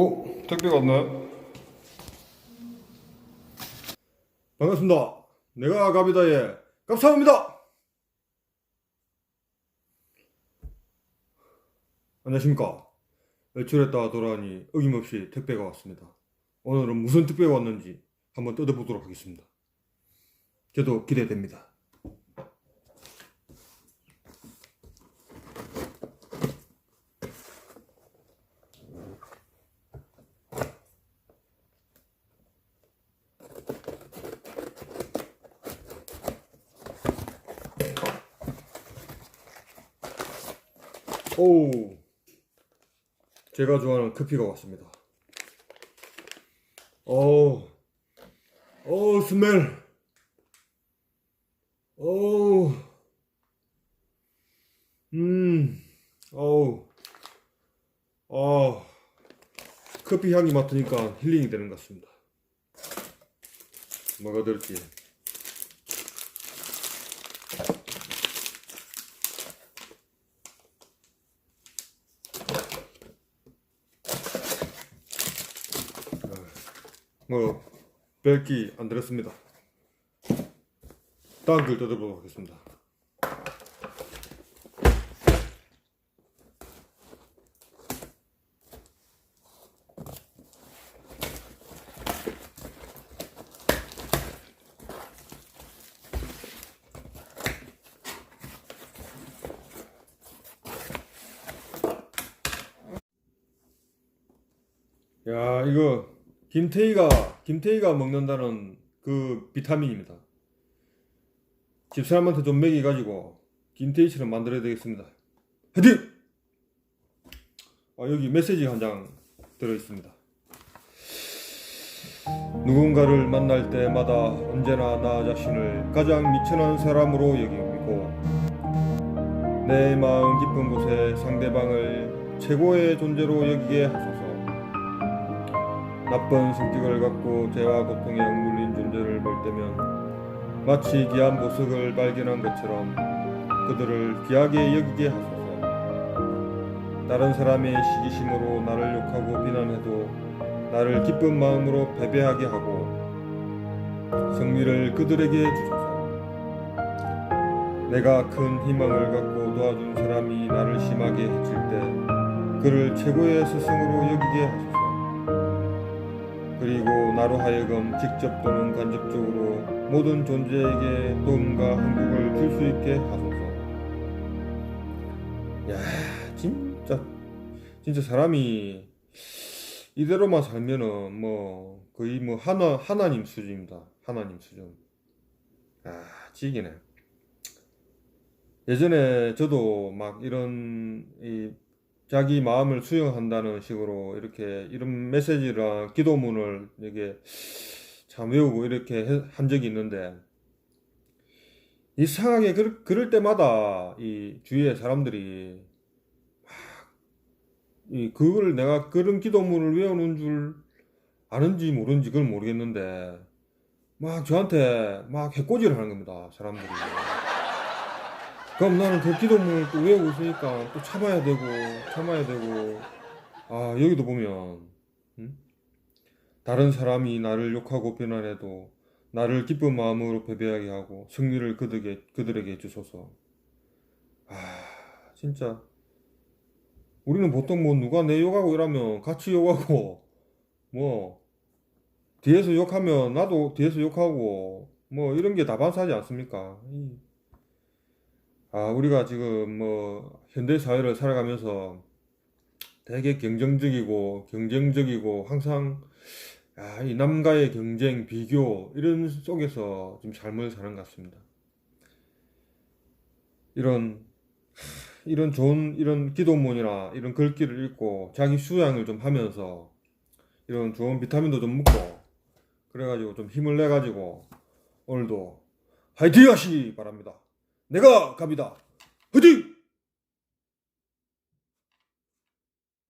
오, 택배가 왔나요? 반갑습니다. 내가 가비다의 깝사입니다. 안녕하십니까. 외출했다 돌아오니 어김없이 택배가 왔습니다. 오늘은 무슨 택배가 왔는지 한번 뜯어보도록 하겠습니다. 저도 기대됩니다. 오, 제가 좋아하는 커피가 왔습니다. 오, 오, 스멜. 오, 음, 오, 아, 커피 향이 맡으니까 힐링이 되는 것 같습니다. 뭐가 들지? 뭐 별기 안 들었습니다. 다음 글 뜯어보도록 하겠습니다. 야 이거 김태희가 김태희가 먹는다는 그 비타민입니다. 집사람한테 좀 먹이 가지고 김태희처럼 만들어야 되겠습니다. 화이팅! 아, 여기 메시지 한 장 들어 있습니다. 누군가를 만날 때마다 언제나 나 자신을 가장 미천한 사람으로 여기고 내 마음 깊은 곳에 상대방을 최고의 존재로 여기게 하소서. 나쁜 성격을 갖고 죄와 고통에 억눌린 존재를 볼 때면 마치 귀한 보석을 발견한 것처럼 그들을 귀하게 여기게 하소서. 다른 사람의 시기심으로 나를 욕하고 비난해도 나를 기쁜 마음으로 패배하게 하고 승리를 그들에게 주소서. 내가 큰 희망을 갖고 도와준 사람이 나를 심하게 해칠 때 그를 최고의 스승으로 여기게 하소서. 그리고 나로 하여금 직접 또는 간접적으로 모든 존재에게 도움과 행복을 줄 수 있게 하소서. 야, 진짜 진짜 사람이 이대로만 살면은 뭐 거의 뭐 하나 하나님 수준입니다. 하나님 수준. 아, 지기네. 예전에 저도 막 이런 이 자기 마음을 수용한다는 식으로 이렇게 이런 메시지랑 기도문을 이게 참 외우고 이렇게 해- 한 적이 있는데 이상하게 그럴, 그럴 때마다 이 주위의 사람들이 막이 그걸 내가 그런 기도문을 외우는 줄 아는지 모르는지 그걸 모르겠는데 막 저한테 막 해코지를 하는 겁니다 사람들이 그럼 나는 그 기도문을 또 외우고 있으니까 또 참아야 되고 참아야 되고 아 여기도 보면 음? 다른 사람이 나를 욕하고 비난해도 나를 기쁜 마음으로 패배하게 하고 승리를 그들에게 그들에게 주소서 아 진짜 우리는 보통 뭐 누가 내 욕하고 이러면 같이 욕하고 뭐 뒤에서 욕하면 나도 뒤에서 욕하고 뭐 이런 게 다반사지 않습니까? 이 아, 우리가 지금 뭐 현대 사회를 살아가면서 되게 경쟁적이고 경쟁적이고 항상 아, 이 남과의 경쟁, 비교 이런 속에서 좀 삶을 사는 것 같습니다. 이런 이런 좋은 이런 기도문이나 이런 글귀를 읽고 자기 수양을 좀 하면서 이런 좋은 비타민도 좀 먹고 그래가지고 좀 힘을 내가지고 오늘도 화이팅 하시기 바랍니다. 내가 갑니다. 화이팅!